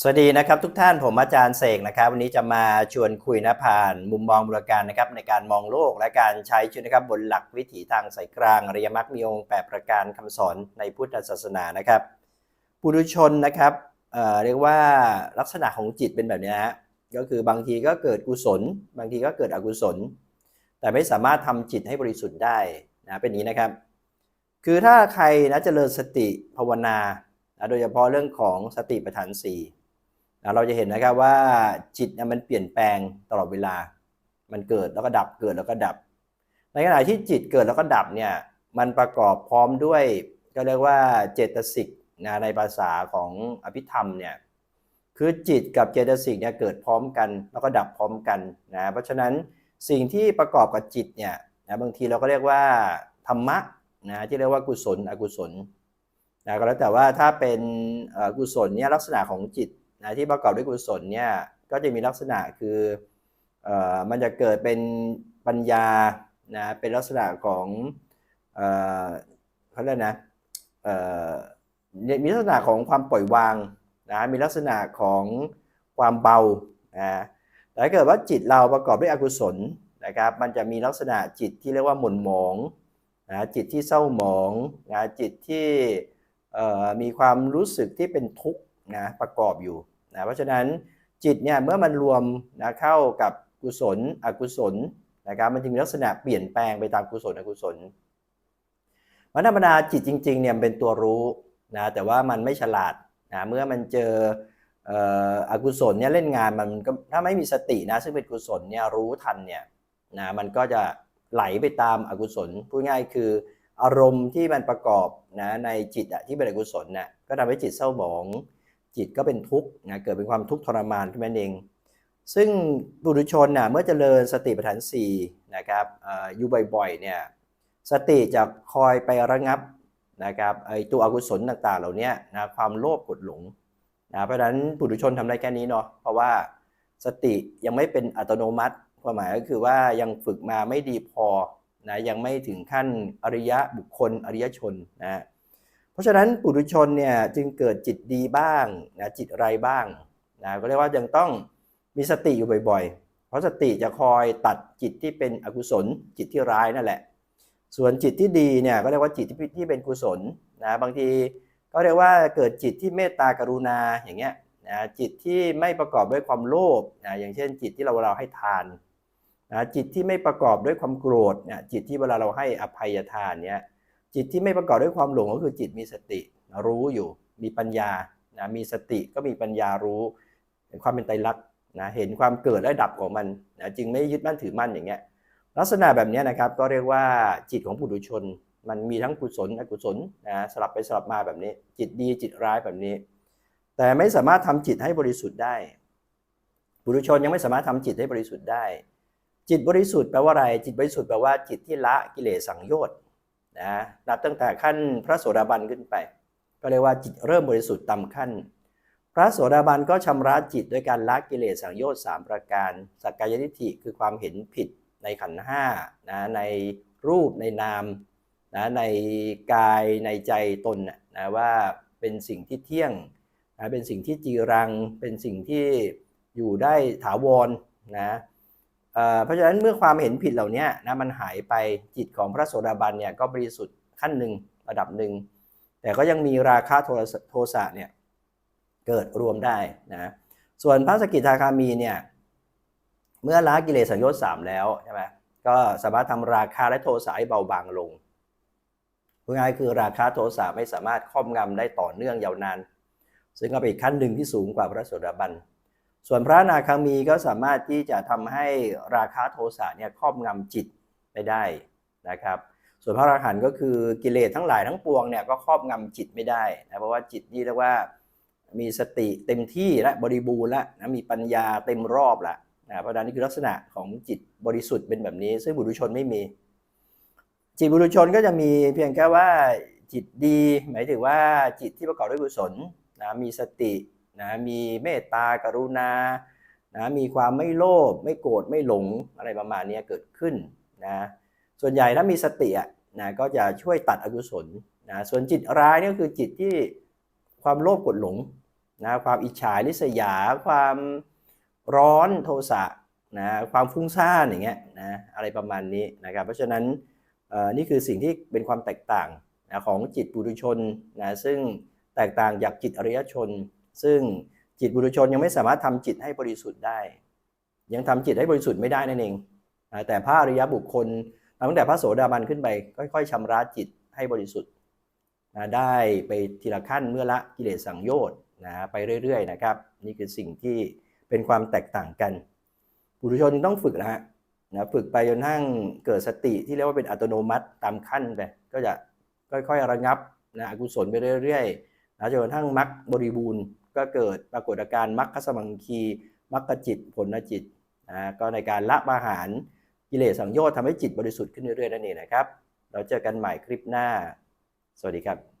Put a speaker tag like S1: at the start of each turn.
S1: สวัสดีนะครับทุกท่านผมอาจารย์เสกนะครับ วันนี้จะมาชวนคุยนะผ่านมุมมองบูรการนะครับในการมองโลกและการใช้ชีวิตนะครับบนหลักวิถีทางสายกลางอริยมรรคมีองค์แปดประการคำสอนในพุทธศาสนานะครับปุถุชนนะครับเเรียกว่าลักษณะของจิตเป็นแบบนี้นะฮะก็คือบางทีก็เกิดกุศล บางทีก็เกิดอกุศล แต่ไม่สามารถทำจิตให้บริสุทธิ์ได้นะเป็นนี้นะครับ คือถ้าใครนะเจริญสติภาวนานะโดยเฉพาะเรื่องของสติปัฏฐานสี่ เราจะเห็นนะครับว่าจิตมันเปลี่ยนแปลงตลอดเวลา มันเกิดแล้วก็ดับเกิดแล้วก็ดับ ในขณะที่จิตเกิดแล้วก็ดับเนี่ยมันประกอบพร้อมด้วยก็เรียกว่าเจตสิกนะในภาษาของอภิธรรมเนี่ยคือจิตกับเจตสิกเนี่ยเกิดพร้อมกัน แล้วก็ดับพร้อมกันนะเพราะฉะนั้นสิ่งที่ประกอบกับจิตเนี่ยนะบางทีเราก็เรียกว่าธรรมะนะที่เรียกว่ากุศลอกุศลนะก็แล้วแต่ว่าถ้าเป็นอกุศลเนี่ยลักษณะของจิต นะที่ประกอบด้วยกุศลเนี่ยก็จะมีลักษณะคือเอ่อมันจะเกิดเป็นปัญญานะเป็นลักษณะของเอ่อเขาเรียกนะเอ่อมีลักษณะของความปล่อยวางนะมีลักษณะของความเบานะแต่ถ้าเกิดว่าจิตเราประกอบด้วยอกุศลนะครับมันจะมีลักษณะจิตที่เรียกว่าหม่นหมองนะจิตที่เศร้าหมองนะจิตที่มีความรู้สึกที่เป็นทุกข์นะประกอบอยู่ นะเพราะฉะนั้นจิตเนี่ยเมื่อมันรวมนะเข้ากับกุศลอกุศลนะครับมันจะมีลักษณะเปลี่ยนแปลงไปตามกุศลอกุศลมันธรรมดาจิตจริงๆเนี่ยเป็นตัวรู้นะแต่ว่ามันไม่ฉลาดนะเมื่อมันเจออกุศลเนี่ยเล่นงานมันก็ถ้าไม่มีสตินะซึ่งเป็นกุศลเนี่ยรู้ทันเนี่ยนะมันก็จะไหลไปตามอกุศลพูดง่ายคืออารมณ์ที่มันประกอบนะในจิตอะที่เป็นอกุศลเนี่ยก็ทำให้จิตเศร้าหมอง จิตก็เป็นทุกข์นะเกิดเป็นความทุกข์ทรมานขึ้นมาเอง ซึ่งบุรุชนนะเมื่อเจริญสติปัฏฐานสี่นะครับอออยู่บ่อยๆเนี่ยสติจะคอยไประงับนะครับไอตัวอกุศลต่างๆ เหล่านี้นะความโลภกดหลงนะเพราะฉะนั้นปุถุชนทำได้แค่นี้เนาะเพราะว่าสติยังไม่เป็นอัตโนมัติความหมายก็คือว่ายังฝึกมาไม่ดีพอนะยังไม่ถึงขั้นอริยะบุคคลอริยชนนะ เพราะฉะนั้นปุถุชนเนี่ยจึงเกิดจิตดีบ้างนะจิตไรบ้างนะก็เรียกว่ายังต้องมีสติอยู่บ่อยๆ เพราะสติจะคอยตัดจิตที่เป็นอกุศลจิตที่ร้ายนั่นแหละ ส่วนจิตที่ดีเนี่ยก็เรียกว่าจิตที่ที่เป็นกุศลนะบางทีก็เรียกว่าเกิดจิตที่เมตตากรุณาอย่างเงี้ยนะจิตที่ไม่ประกอบด้วยความโลภนะอย่างเช่น จิตที่เราเราให้ทานนะจิตที่ไม่ประกอบด้วยความโกรธนะจิตที่เวลาเราให้อภัยทานเนี่ย จิตที่ไม่ประกอบด้วยความหลงก็คือจิตมีสติรู้อยู่ มีปัญญานะมีสติก็มีปัญญารู้เห็นความเป็นไตรลักษณ์นะเห็นความเกิดและดับของมันนะจึงไม่ยึดมั่นถือมั่นอย่างเงี้ยลักษณะแบบนี้นะครับก็เรียกว่าจิตของปุถุชน มันมีทั้งกุศลอกุศลนะสลับไปสลับมาแบบนี้ จิตดีจิตร้ายแบบนี้ แต่ไม่สามารถทำจิตให้บริสุทธิ์ได้ปุถุชนยังไม่สามารถทำจิตให้บริสุทธิ์ได้ จิตบริสุทธิ์แปลว่าอะไร จิตบริสุทธิ์แปลว่าจิตที่ละกิเลสสังโยชน์ นะนับตั้งแต่ขั้นพระโสดาบันขึ้นไป ก็เรียกว่าจิตเริ่มบริสุทธิ์ต่ำขั้น พระโสดาบันก็ชำระจิตด้วยการละกิเลสสังโยชน์สามประการสักกายทิฏฐิคือความเห็นผิดในขันห้านะในรูปในนามนะในกายในใจตนนะนะว่าเป็นสิ่งที่เที่ยงนะเป็นสิ่งที่จีรัง เป็นสิ่งที่อยู่ได้ถาวรนะ เพราะฉะนั้นเมื่อความเห็นผิดเหล่านี้นะมันหายไปจิตของพระโสดาบันเนี่ยก็บริสุทธิ์ขั้นหนึ่งระดับหนึ่ง แต่ก็ยังมีราคะโทสะโทสะเนี่ยเกิดรวมได้นะส่วนพระสกิทาคามีเนี่ยเมื่อละกิเลสสังโยชน์สามแล้วใช่ไหมก็สามารถทำราคาและโทสะให้เบาบางลงพูดง่ายคือราคาโทสะไม่สามารถครอบงำได้ต่อเนื่องยาวนาน ซึ่งก็เป็นอีกขั้นหนึ่งที่สูงกว่าพระโสดาบัน ส่วนพระนาคามีก็สามารถที่จะทำให้ราคะโทสะเนี่ยครอบงำจิตไปได้นะครับ ส่วนพระอรหันต์ก็คือกิเลสทั้งหลายทั้งปวงเนี่ยก็ครอบงำจิตไม่ได้นะเพราะว่าจิตนี่เรียกว่ามีสติเต็มที่และบริบูรณ์และนะมีปัญญาเต็มรอบละนะเพราะฉะนั้นนี่คือลักษณะของจิตบริสุทธิ์เป็นแบบนี้ ซึ่งบุรุชนไม่มี จิตบุรุชนก็จะมีเพียงแค่ว่าจิตดี หมายถึงว่าจิตที่ประกอบด้วยกุศลนะมีสติ นะมีเมตตากรุณานะมีความไม่โลภไม่โกรธไม่หลงอะไรประมาณนี้เกิดขึ้นนะส่วนใหญ่ถ้ามีสตินะก็จะช่วยตัดอกุศลนะส่วนจิตร้ายนี่ก็คือจิตที่ความโลภโกรธหลงนะความอิจฉาริษยา ความร้อนโทสะนะความฟุ้งซ่านอย่างเงี้ยนะอะไรประมาณนี้นะครับเพราะฉะนั้นนี่คือสิ่งที่เป็นความแตกต่างนะของจิตปุถุชนนะซึ่งแตกต่างจากจิตอริยชน ซึ่งจิตปุถุชนยังไม่สามารถทำจิตให้บริสุทธิ์ได้ ยังทำจิตให้บริสุทธิ์ไม่ได้นั่นเอง แต่พระอริยบุคคลตั้งแต่พระโสดาบันขึ้นไป ค่อยๆชำระจิตให้บริสุทธิ์ได้ไปทีละขั้นเมื่อละกิเลสสังโยชน์นะไปเรื่อยๆนะครับ นี่คือสิ่งที่เป็นความแตกต่างกันปุถุชนต้องฝึกนะฮะนะฝึกไปจนทั้งเกิดสติที่เรียกว่าเป็นอัตโนมัติตามขั้นไปก็จะค่อยๆระงับนะอกุศลไปเรื่อยๆนะจนกระทั่งมรรคบริบูรณ์ ก็เกิดปรากฏการณ์มรรคสมังคีมรรคจิตผลจิตนะก็ในการละประหารกิเลสสังโยชน์ทำให้จิตบริสุทธิ์ขึ้นเรื่อยๆนั่นเองนะครับ เราเจอกันใหม่คลิปหน้า สวัสดีครับ